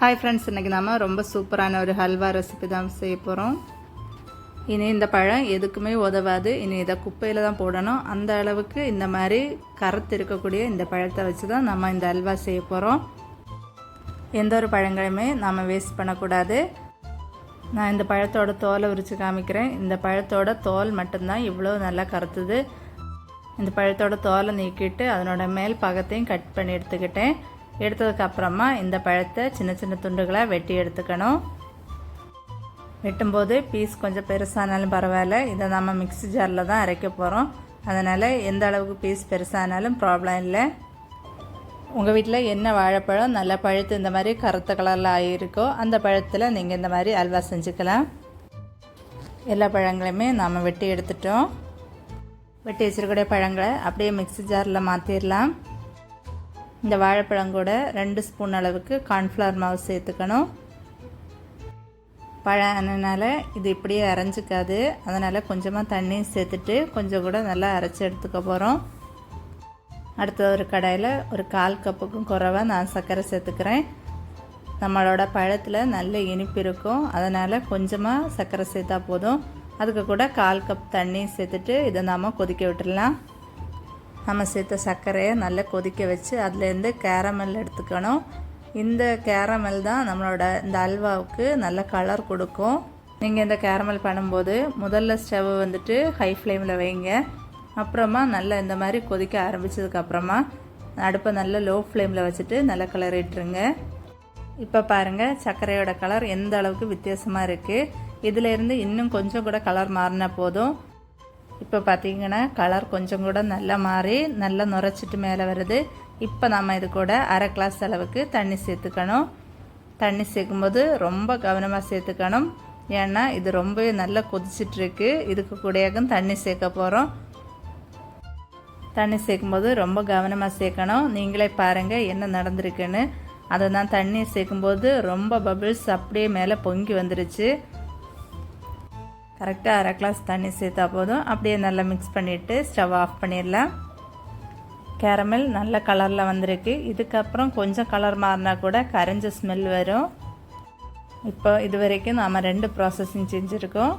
Hi friends இன்றைக்கி நம்ம ரொம்ப சூப்பரான ஒரு ஹல்வா ரெசிபி தான் செய்ய போகிறோம் இனி இந்த பழம் எதுக்குமே உதவாது. இனி இதை குப்பையில் தான் போடணும். அந்த அளவுக்கு இந்த மாதிரி கருத்து இருக்கக்கூடிய இந்த பழத்தை வச்சு தான் நம்ம இந்த அல்வா செய்ய போகிறோம் எந்த ஒரு பழங்களையுமே நாம் வேஸ்ட் பண்ணக்கூடாது. நான் இந்த பழத்தோட தோலை உரித்து காமிக்கிறேன். இந்த பழத்தோட தோல் மட்டும்தான் இவ்வளோ நல்லா கருத்துது. இந்த பழத்தோட தோலை நீக்கிட்டு அதனோட மேல் பகத்தையும் கட் பண்ணி எடுத்துக்கிட்டேன். எடுத்ததுக்கப்புறமா இந்த பழத்தை சின்ன சின்ன துண்டுகளாக வெட்டி எடுத்துக்கணும். வெட்டும்போது பீஸ் கொஞ்சம் பெருசானாலும் பரவாயில்ல. இதை நம்ம மிக்ஸி ஜாரில் தான் அரைக்க போகிறோம் அதனால் எந்த அளவுக்கு பீஸ் பெருசானாலும் ப்ராப்ளம் இல்லை. உங்கள் வீட்டில் என்ன வாழைப்பழம் நல்லா பழுத்து இந்த மாதிரி கருத்த கலரில் ஆகியிருக்கோ அந்த பழத்தில் நீங்கள் இந்த மாதிரி அல்வா செஞ்சுக்கலாம். எல்லா பழங்களையுமே நாம் வெட்டி எடுத்துட்டோம். வெட்டி வச்சிருக்கக்கூடிய பழங்களை அப்படியே மிக்ஸி ஜாரில் மாற்றிடலாம் இந்த வாழைப்பழம் கூட ரெண்டு ஸ்பூன் அளவுக்கு கார்ன்ஃப்ளவர் மாவு சேர்த்துக்கணும். பழம் அதனால் இது இப்படியே அரைஞ்சிக்காது. அதனால் கொஞ்சமாக தண்ணியும் சேர்த்துட்டு கொஞ்சம் கூட நல்லா அரைச்சி எடுத்துக்க போகிறோம் அடுத்த ஒரு கடாயில் ஒரு கால் கப்புக்கும் குறைவாக நான் சர்க்கரை சேர்த்துக்கிறேன். நம்மளோட பழத்தில் நல்ல இனிப்பு இருக்கும். அதனால் கொஞ்சமாக சர்க்கரை சேர்த்தா போதும். அதுக்கு கூட கால் கப் தண்ணி சேர்த்துட்டு இதை நாம் கொதிக்க விட்டுடலாம் நம்ம சேர்த்த சர்க்கரையை நல்லா கொதிக்க வச்சு அதுலேருந்து கேரமல் எடுத்துக்கணும். இந்த கேரமல் தான் நம்மளோட இந்த அல்வாவுக்கு நல்ல கலர் கொடுக்கும். நீங்கள் இந்த கேரமல் பண்ணும்போது முதல்ல ஸ்டவ் வந்துட்டு ஹை ஃப்ளேமில் வைங்க. அப்புறமா நல்லா இந்த மாதிரி கொதிக்க ஆரம்பித்ததுக்கப்புறமா அடுப்பை நல்லா லோ ஃப்ளேமில் வச்சுட்டு நல்லா கிளறிட்டுருங்க இப்போ பாருங்கள் சர்க்கரையோட கலர் எந்த அளவுக்கு வித்தியாசமாக இருக்குது இதிலேருந்து இன்னும் கொஞ்சம் கூட கலர் மாறினா போதும். இப்போ பார்த்தீங்கன்னா கலர் கொஞ்சம் கூட நல்லா மாறி நல்லா நுரைச்சிட்டு மேலே வருது. இப்போ நம்ம இது கூட அரை கிளாஸ் அளவுக்கு தண்ணி சேர்த்துக்கணும். தண்ணி சேர்க்கும்போது ரொம்ப கவனமாக சேர்த்துக்கணும். ஏன்னா இது ரொம்பவே நல்லா கொதிச்சிட்ருக்கு. இதுக்கு கூடயாகும் தண்ணி சேர்க்க போகிறோம் தண்ணி சேர்க்கும்போது ரொம்ப கவனமாக சேர்க்கணும். நீங்களே பாருங்கள் என்ன நடந்திருக்குன்னு. அதை தான் தண்ணி சேர்க்கும்போது ரொம்ப பபிள்ஸ் அப்படியே மேலே பொங்கி வந்துருச்சு. கரெக்டாக அரை கிளாஸ் தண்ணி சேர்த்தா போதும். அப்படியே நல்லா மிக்ஸ் பண்ணிவிட்டு ஸ்டவ் ஆஃப் பண்ணிடலாம். கேரமல் நல்ல கலரில் வந்திருக்கு. இதுக்கப்புறம் கொஞ்சம் கலர் மாறினா கூட கரைஞ்ச ஸ்மெல் வரும். இப்போ இது வரைக்கும் நாம் ரெண்டு ப்ராசஸிங் செஞ்சுருக்கோம்.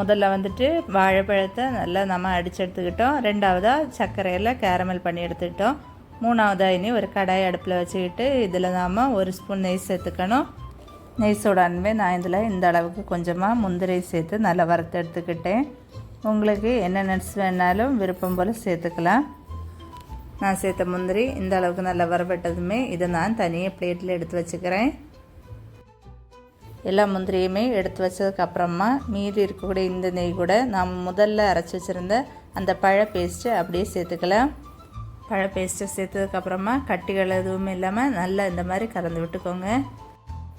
முதல்ல வந்துட்டு வாழைப்பழத்தை நல்லா நம்ம அடித்து எடுத்துக்கிட்டோம். ரெண்டாவதாக சர்க்கரையில் கேரமல் பண்ணி எடுத்துக்கிட்டோம். மூணாவதாக இனி ஒரு கடாய் அடுப்பில் வச்சுக்கிட்டு இதில் நாம் ஒரு ஸ்பூன் நெய் சேர்த்துக்கணும். நெய் சோடானுமே நான் இதில் இந்த அளவுக்கு கொஞ்சமாக முந்திரி சேர்த்து நல்லா வறுத்து எடுத்துக்கிட்டேன். உங்களுக்கு என்ன நட்ஸ் வேணாலும் விருப்பம் போல் சேர்த்துக்கலாம். நான் சேர்த்த முந்திரி இந்த அளவுக்கு நல்லா வரப்பட்டதுமே இதை நான் தனியாக பிளேட்டில் எடுத்து வச்சுக்கிறேன். எல்லா முந்திரியுமே எடுத்து வச்சதுக்கப்புறமா மீதி இருக்கக்கூடிய இந்த நெய் கூட நாம் முதல்ல அரைச்சி வச்சுருந்த அந்த பழ பேஸ்ட்டு அப்படியே சேர்த்துக்கலாம். பழ பேஸ்ட்டு சேர்த்ததுக்கப்புறமா கட்டிகள் எதுவும் இல்லாமல் நல்லா இந்த மாதிரி கலந்து விட்டுக்கோங்க.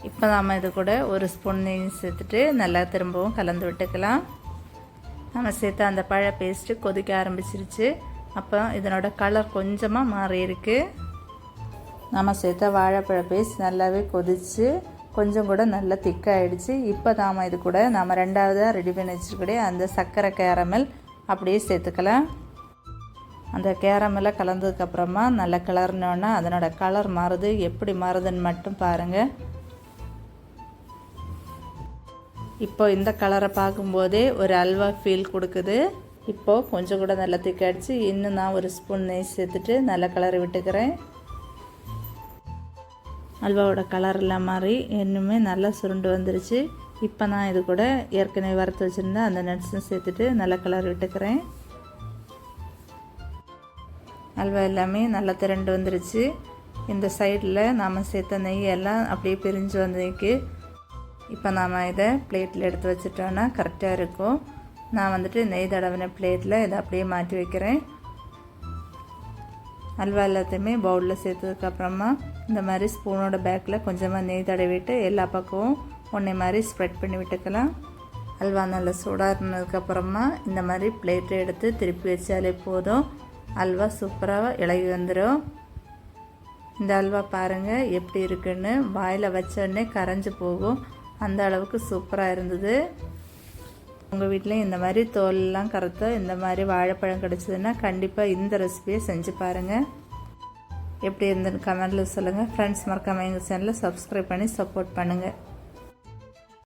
இப்போ நாம் இது கூட ஒரு ஸ்பூன் நெய் சேர்த்துட்டு நல்லா திரும்பவும் கலந்து விட்டுக்கலாம். நம்ம சேர்த்த அந்த பழ பேஸ்ட்டு கொதிக்க ஆரம்பிச்சிருச்சு. அப்போ இதனோட கலர் கொஞ்சமாக மாறி இருக்கு. நம்ம சேர்த்த வாழைப்பழ பேஸ்ட் நல்லாவே கொதித்து கொஞ்சம் கூட நல்லா திக்காகிடுச்சு இப்போ நாம் இது கூட நம்ம ரெண்டாவதாக ரெடி பண்ணி வச்சுருக்கூடிய அந்த சர்க்கரை கேரமல் அப்படியே சேர்த்துக்கலாம். அந்த கேரமெல்லாம் கலந்ததுக்கப்புறமா நல்லா கிளறினோன்னா அதனோட கலர் மாறுது. எப்படி மாறுதுன்னு மட்டும் பாருங்கள் இப்போ இந்த கலரை பார்க்கும்போதே ஒரு அல்வா ஃபீல் கொடுக்குது. இப்போது கொஞ்சம் கூட நல்லா திக்கடிச்சு இன்னும் நான் ஒரு ஸ்பூன் நெய் சேர்த்துட்டு நல்லா கலரை விட்டுக்கிறேன். அல்வாவோட கலரெல்லாம் மாறி இன்னுமே நல்லா சுருண்டு வந்துருச்சு. இப்போ நான் இது கூட ஏற்கனவே வறுத்து வச்சுருந்தேன் அந்த நட்ஸும் சேர்த்துட்டு நல்லா கலர் விட்டுக்கிறேன். அல்வா எல்லாமே நல்லா திரண்டு வந்துருச்சு. இந்த சைடில் நாம் சேர்த்த நெய் எல்லாம் அப்படியே பிரிஞ்சு வந்ததுக்கு இப்போ நாம் இதை பிளேட்டில் எடுத்து வச்சிட்டோன்னா கரெக்டாக இருக்கும். நான் வந்துட்டு நெய் தடவின பிளேட்டில் இதை அப்படியே மாற்றி வைக்கிறேன். அல்வா எல்லாத்தையுமே பவுலில் சேர்த்ததுக்கப்புறமா இந்த மாதிரி ஸ்பூனோட பேக்கில் கொஞ்சமாக நெய் தடவிட்டு எல்லா பக்கமும் ஒன்றே மாதிரி ஸ்ப்ரெட் பண்ணி விட்டுக்கலாம். அல்வா நல்லா சூடாக இருந்ததுக்கப்புறமா இந்த மாதிரி பிளேட்டை எடுத்து திருப்பி வச்சாலே போதும். அல்வா சூப்பராக இலகி வந்துடும் இந்த அல்வா பாருங்கள் எப்படி இருக்குன்னு வாயில் வச்சோடனே கரைஞ்சி போகும். அந்த அளவுக்கு சூப்பராக இருந்தது. உங்கள் வீட்டில் இந்த மாதிரி தோலெல்லாம் கறத்த இந்த மாதிரி வாழைப்பழம் கிடச்சிதுன்னா கண்டிப்பாக இந்த ரெசிபியை செஞ்சு பாருங்கள் எப்படி இருந்துன்னு கமெண்டில் சொல்லுங்கள் ஃப்ரெண்ட்ஸ் மறக்காமல் எங்கள் சேனலை சப்ஸ்கிரைப் பண்ணி சப்போர்ட் பண்ணுங்கள்